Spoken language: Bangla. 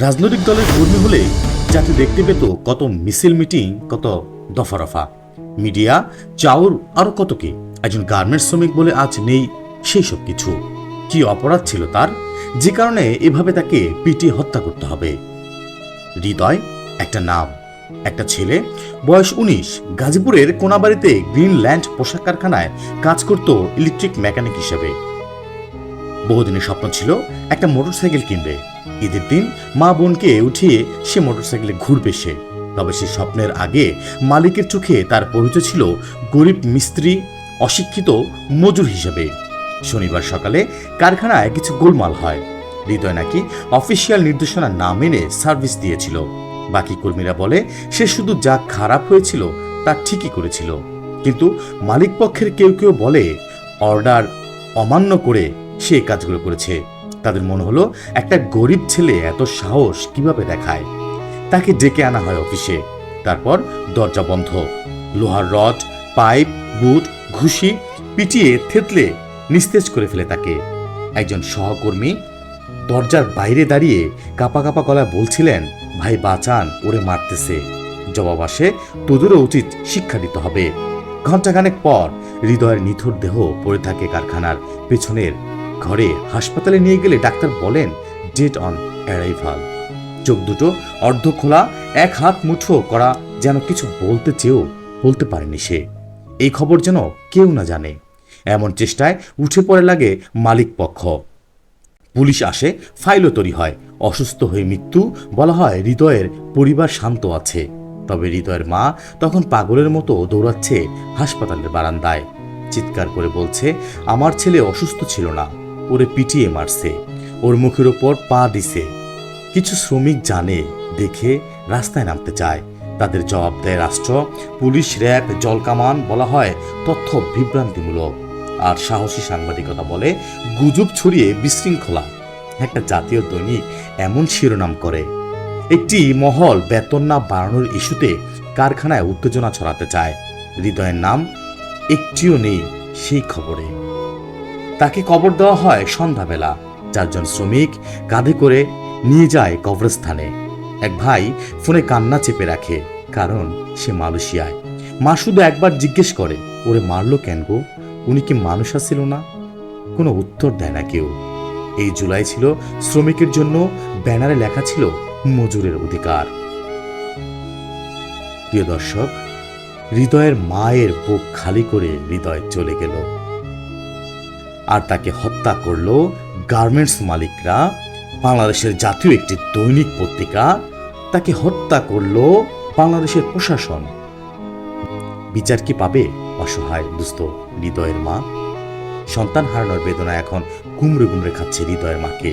রাজনৈতিক দলের কর্মী হলে যাতে দেখতে পেত কত মিছিল মিটিং, কত দফা রফা মিডিয়া চাউর আরও কত কি। একজন গার্মেন্টস শ্রমিক বলে আজ নেই সেই সব কিছু। কি অপরাধ ছিল তার? যে কারণে এভাবে তাকে পিটিয়ে হত্যা করতে হবে। হৃদয়, একটা নাম, একটা ছেলে। বয়স উনিশ। গাজীপুরের কোনাবাড়িতে গ্রিনল্যান্ড পোশাক কারখানায় কাজ করত ইলেকট্রিক মেকানিক হিসেবে। বহুদিনের স্বপ্ন ছিল একটা মোটরসাইকেল কিনবে। ঈদের দিন মা বোনকে উঠিয়ে সে মোটরসাইকেলে ঘুরবে সে। তবে সে স্বপ্নের আগে মালিকের চোখে তার পরিচয় ছিল গরিব মিস্ত্রি, অশিক্ষিত মজুর হিসেবে। শনিবার সকালে কারখানায় কিছু গোলমাল হয়। হৃদয় নাকি অফিসিয়াল নির্দেশনা না মেনে সার্ভিস দিয়েছিল। বাকি কর্মীরা বলে, সে শুধু যা খারাপ হয়েছিল তা ঠিকই করেছিল। কিন্তু মালিক পক্ষের কেউ কেউ বলে, অর্ডার অমান্য করে সে কাজগুলো করেছে। তাদের মনে হলো একটা গরিব ছেলে এত সাহস কীভাবে দেখায়? তাকে ডেকে আনা হয় অফিসে। তারপর দরজা বন্ধ। লোহার রড, পাইপ, বুট, ঘুষি পিটিয়ে থেতলে নিস্তেজ করে ফেলে তাকে। একজন সহকর্মী দরজার বাইরে দাঁড়িয়ে কাপা কাপা গলায় বলছিলেন, ভাই, বাঁচান, ওরে মারতেছে। জবাব আসে, তোদেরও উচিত শিক্ষা দিতে হবে। ঘণ্টাখানেক পর হৃদয়ের নিথর দেহ পড়ে থাকে কারখানার পেছনের ঘরে হাসপাতালে নিয়ে গেলে ডাক্তার বলেন ডেট অন অ্যারাইভাল চোখ দুটো অর্ধ খোলা, এক হাত মুঠো করা যেন কিছু বলতে চেয়েও বলতে পারেনি সে। এই খবর যেন কেউ না জানে। এমন চেষ্টায় উঠে পড়ে লাগে মালিক পক্ষ। পুলিশ আসে, ফাইলও তৈরি হয়। অসুস্থ হয়ে মৃত্যু বলা হয় হৃদয়ের পরিবার শান্ত আছে। তবে হৃদয়ের মা তখন পাগলের মতো দৌড়াচ্ছে হাসপাতালের বারান্দায়। চিৎকার করে বলছে, আমার ছেলে অসুস্থ ছিল না। ওরে পিটিয়ে মারছে। ওর মুখের ওপর পা দিছে। কিছু শ্রমিক জানে, দেখে রাস্তায় নামতে চায়। তাদের জবাব দেয় রাষ্ট্র, পুলিশ, র্যাব জলকামান বলা হয় তথ্য বিভ্রান্তিমূলক। আর সাহসী সাংবাদিকতা বলে, গুজব ছড়িয়ে বিশৃঙ্খলা। একটা জাতীয় দৈনিক এমন শিরোনাম করে। একটি মহল বেতন না বাড়ানোর ইস্যুতে কারখানায় উত্তেজনা ছড়াতে চায়। হৃদয়ের নাম, একটিও নেই সেই খবরে। তাকে কবর দেওয়া হয় সন্ধ্যাবেলা। চারজন শ্রমিক কাঁধে করে নিয়ে যায় কবরস্থানে। এক ভাই ফোনে কান্না চেপে রাখে, কারণ সে মালয়েশিয়ায়। মা শুধু একবার জিজ্ঞেস করে, ওরে মারলো কেন গো? উনি কি মানুষ আসছিল না? কোনো উত্তর দেয় না কেউ। এই জুলাই ছিল শ্রমিকের জন্য ব্যানারে লেখা ছিল মজুরের অধিকার। প্রিয় দর্শক, হৃদয়ের মায়ের বুক খালি করে হৃদয় চলে গেল। আর তাকে হত্যা করল গার্মেন্টস মালিকরা। বাংলাদেশের জাতীয় একটি দৈনিক পত্রিকা তাকে হত্যা করল বাংলাদেশের প্রশাসন। বিচার কি পাবে অসহায় দুস্থ হৃদয়ের মা? সন্তান হারানোর বেদনা এখন কুমড়ে কুমড়ে খাচ্ছে হৃদয়ের মাকে।